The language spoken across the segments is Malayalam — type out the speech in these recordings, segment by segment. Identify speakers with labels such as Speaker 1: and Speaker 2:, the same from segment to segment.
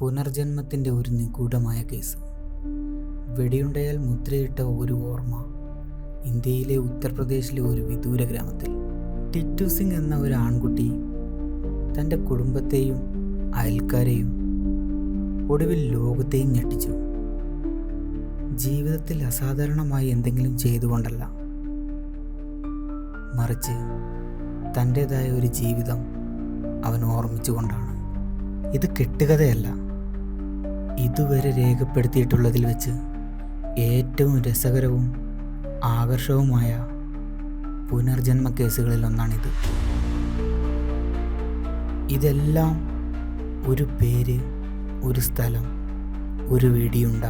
Speaker 1: പുനർജന്മത്തിന്റെ ഒരു നിഗൂഢമായ കേസ്. വെടിയുണ്ടയാൽ മുദ്രയിട്ട ഒരു ഓർമ്മ ഇന്ത്യയിലെ ഉത്തർപ്രദേശിലെ ഒരു വിദൂര ഗ്രാമത്തിൽ. ടിറ്റു സിംഗ് എന്ന ഒരു ആൺകുട്ടി തന്റെ കുടുംബത്തെയും അയൽക്കാരെയും ഒടുവിൽ ലോകത്തെയും ഞെട്ടിച്ചു. ജീവിതത്തിൽ അസാധാരണമായി എന്തെങ്കിലും ചെയ്തുകൊണ്ടല്ല. മറിച്ച് തന്റേതായ ഒരു ജീവിതം അവൻ ഓർമ്മിച്ചുകൊണ്ടാണ്. ഇത് കെട്ടുകഥയല്ല. ഇതുവരെ രേഖപ്പെടുത്തിയിട്ടുള്ളതിൽ വെച്ച് ഏറ്റവും രസകരവും ആകർഷകവുമായ പുനർജന്മ കേസുകളിൽ ഒന്നാണിത്. ഇതെല്ലാം ഒരു പേര് ഒരു സ്ഥലം ഒരു വെടിയുണ്ട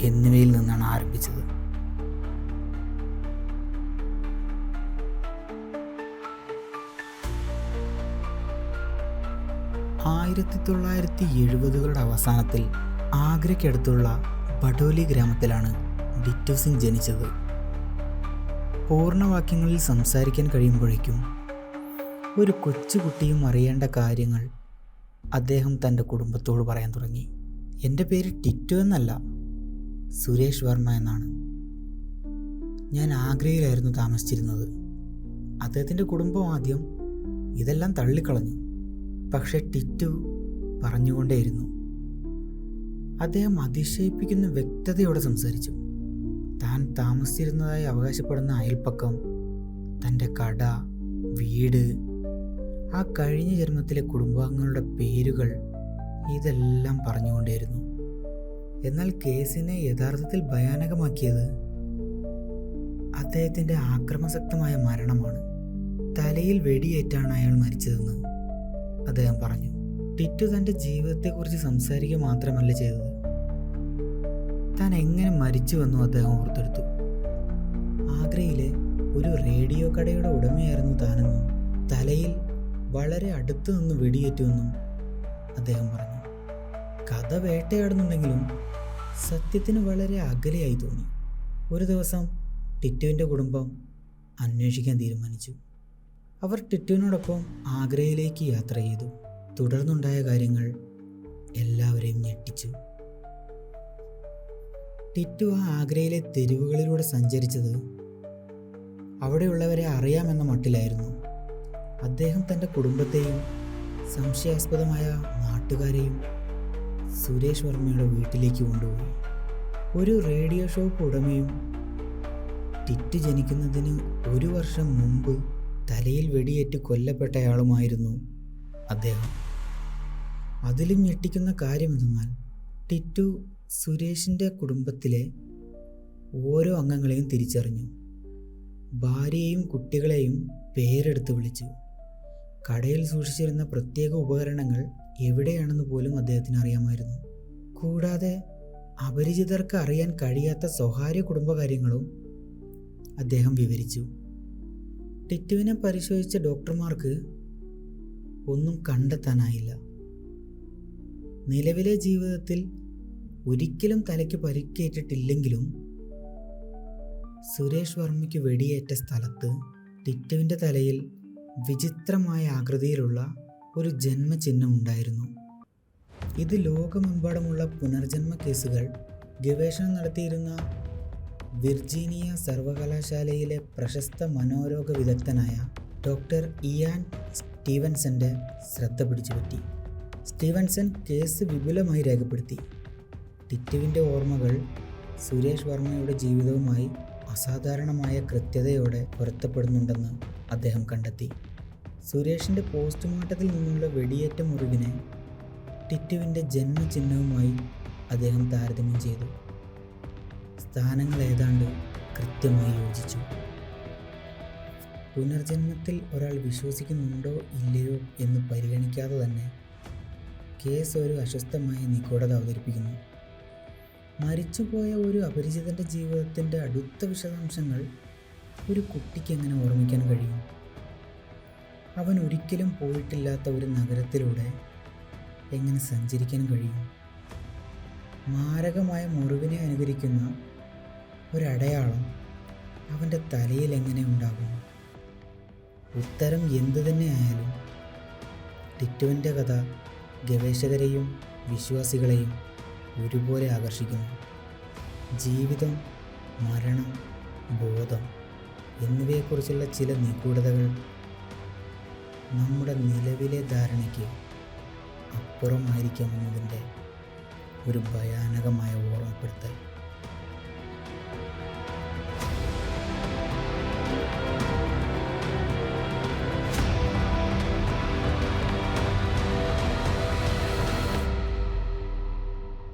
Speaker 1: എന്നിവയിൽ നിന്നാണ് ആരംഭിച്ചത്. ആയിരത്തി തൊള്ളായിരത്തി എഴുപതുകളുടെ അവസാനത്തിൽ ആഗ്രയ്ക്കടുത്തുള്ള ബഡോലി ഗ്രാമത്തിലാണ് ഡിറ്റു സിംഗ് ജനിച്ചത്. പൂർണവാക്യങ്ങളിൽ സംസാരിക്കാൻ കഴിയുമ്പോഴേക്കും ഒരു കൊച്ചുകുട്ടിയും അറിയേണ്ട കാര്യങ്ങൾ അദ്ദേഹം തന്റെ കുടുംബത്തോട് പറയാൻ തുടങ്ങി. എന്റെ പേര് ടിറ്റു എന്നല്ല സുരേഷ് വർമ്മ എന്നാണ്. ഞാൻ ആഗ്രയിലായിരുന്നു താമസിച്ചിരുന്നത്. അദ്ദേഹത്തിന്റെ കുടുംബം ആദ്യം ഇതെല്ലാം തള്ളിക്കളഞ്ഞു. പക്ഷെ ടിറ്റു പറഞ്ഞുകൊണ്ടേയിരുന്നു. അദ്ദേഹം അതിശയിപ്പിക്കുന്ന വ്യക്തതയോടെ സംസാരിച്ചു. താൻ താമസിച്ചിരുന്നതായി അവകാശപ്പെടുന്ന അയൽപ്പക്കം തന്റെ കട വീട് ആ കഴിഞ്ഞ ജന്മത്തിലെ കുടുംബാംഗങ്ങളുടെ പേരുകൾ ഇതെല്ലാം പറഞ്ഞുകൊണ്ടേയിരുന്നു. എന്നാൽ കേസിനെ യഥാർത്ഥത്തിൽ ഭയാനകമാക്കിയത് അദ്ദേഹത്തിന്റെ ആക്രമസക്തമായ മരണമാണ്. തലയിൽ വെടിയേറ്റാണ് അയാൾ മരിച്ചതെന്ന്. അദ്ദേഹം പറഞ്ഞു ടിറ്റു തന്റെ ജീവിതത്തെക്കുറിച്ച് സംസാരിക്കുക മാത്രമല്ല ചെയ്തത്. താൻ എങ്ങനെ മരിച്ചുവെന്നും അദ്ദേഹം ഓർത്തെടുത്തു. ആഗ്രയിലെ ഒരു റേഡിയോ കടയുടെ ഉടമയായിരുന്നു താനെന്നും തലയിൽ വളരെ അടുത്തു നിന്ന് വെടിയേറ്റുവെന്നും അദ്ദേഹം പറഞ്ഞു. കഥ വേട്ടയാടുന്നുണ്ടെങ്കിലും സത്യത്തിന് വളരെ അകലെയായി തോന്നി. ഒരു ദിവസം ടിറ്റുവിന്റെ കുടുംബം അന്വേഷിക്കാൻ തീരുമാനിച്ചു. അവർ ടിറ്റുവിനോടൊപ്പം ആഗ്രയിലേക്ക് യാത്ര ചെയ്തു. തുടർന്നുണ്ടായ കാര്യങ്ങൾ എല്ലാവരെയും ഞെട്ടിച്ചു. ടിറ്റു ആ ആഗ്രയിലെ തെരുവുകളിലൂടെ സഞ്ചരിച്ചത് അവിടെയുള്ളവരെ അറിയാമെന്ന മട്ടിലായിരുന്നു. അദ്ദേഹം തന്റെ കുടുംബത്തെയും സംശയാസ്പദമായ നാട്ടുകാരെയും സുരേഷ് വർമ്മയുടെ വീട്ടിലേക്ക് കൊണ്ടുപോയി. ഒരു റേഡിയോ ഷോപ്പ് ഉടമയും ടിറ്റു ജനിക്കുന്നതിന് ഒരു വർഷം മുമ്പ് തലയിൽ വെടിയേറ്റ് കൊല്ലപ്പെട്ടയാളുമായിരുന്നു അദ്ദേഹം. അതിലും ഞെട്ടിക്കുന്ന കാര്യമെന്തെന്നാൽ ടിറ്റു സുരേഷിന്റെ കുടുംബത്തിലെ ഓരോ അംഗങ്ങളെയും തിരിച്ചറിഞ്ഞു. ഭാര്യയെയും കുട്ടികളെയും പേരെടുത്ത് വിളിച്ചു. കടയിൽ സൂക്ഷിച്ചിരുന്ന പ്രത്യേക ഉപകരണങ്ങൾ എവിടെയാണെന്ന് പോലും അദ്ദേഹത്തിന് അറിയാമായിരുന്നു. കൂടാതെ അപരിചിതർക്ക് അറിയാൻ കഴിയാത്ത സ്വകാര്യ കുടുംബകാര്യങ്ങളും അദ്ദേഹം വിവരിച്ചു. ടിറ്റുവിനെ പരിശോധിച്ച ഡോക്ടർമാർക്ക് ഒന്നും കണ്ടെത്താനായില്ല. നിലവിലെ ജീവിതത്തിൽ ഒരിക്കലും തലയ്ക്ക് പരിക്കേറ്റിട്ടില്ലെങ്കിലും സുരേഷ് വർമ്മയ്ക്ക് വെടിയേറ്റ സ്ഥലത്ത് ടിറ്റുവിന്റെ തലയിൽ വിചിത്രമായ ആകൃതിയിലുള്ള ഒരു ജന്മചിഹ്നം ഉണ്ടായിരുന്നു. ഇത് ലോകമെമ്പാടുമുള്ള പുനർജന്മ കേസുകൾ ഗവേഷണം നടത്തിയിരുന്ന വിർജീനിയ സർവകലാശാലയിലെ പ്രശസ്ത മനോരോഗ വിദഗ്ധനായ ഡോക്ടർ ഇയാൻ സ്റ്റീവൻസന്റെ ശ്രദ്ധ പിടിച്ചുപറ്റി. സ്റ്റീവൻസൺ കേസ് വിപുലമായി രേഖപ്പെടുത്തി. ടിറ്റുവിന്റെ ഓർമ്മകൾ സുരേഷ് വർമ്മയുടെ ജീവിതവുമായി അസാധാരണമായ കൃത്യതയോടെ പൊരുത്തപ്പെടുന്നുണ്ടെന്ന് അദ്ദേഹം കണ്ടെത്തി. സുരേഷിന്റെ പോസ്റ്റ്മോർട്ടത്തിൽ നിന്നുള്ള വെടിയേറ്റ മുറിവിനെ ടിറ്റുവിന്റെ ജന്മചിഹ്നവുമായി അദ്ദേഹം താരതമ്യം ചെയ്തു. സ്ഥാനങ്ങൾ ഏതാണ്ട് കൃത്യമായി യോജിച്ചു. പുനർജന്മത്തിൽ ഒരാൾ വിശ്വസിക്കുന്നുണ്ടോ ഇല്ലയോ എന്ന് പരിഗണിക്കാതെ തന്നെ കേസ് ഒരു അസ്വസ്ഥമായ നിഗൂഢത അവതരിപ്പിക്കുന്നു. മരിച്ചുപോയ ഒരു അപരിചിതന്റെ ജീവിതത്തിന്റെ അടുത്ത വിശദാംശങ്ങൾ ഒരു കുട്ടിക്ക് എങ്ങനെ ഓർമ്മിക്കാൻ കഴിയും? അവൻ ഒരിക്കലും പോയിട്ടില്ലാത്ത ഒരു നഗരത്തിലൂടെ എങ്ങനെ സഞ്ചരിക്കാൻ കഴിയും? മാരകമായ മുറിവിനെ അനുകരിക്കുന്ന ഒരടയാളം അവന്റെ തലയിൽ എങ്ങനെ ഉണ്ടാകും ഉത്തരം എന്തു തന്നെ ആയാലും ടിറ്റുവിന്റെ കഥ ഗവേഷകരെയും വിശ്വാസികളെയും ഒരുപോലെ ആകർഷിക്കുന്നു. ജീവിതം മരണം ബോധം എന്നിവയെക്കുറിച്ചുള്ള ചില നിഗൂഢതകൾ നമ്മുടെ നിലവിലെ ധാരണയ്ക്ക് അപ്പുറമായിരിക്കാമെന്നതിന്റെ ഒരു ഭയാനകമായ ഓർമ്മപ്പെടുത്തൽ.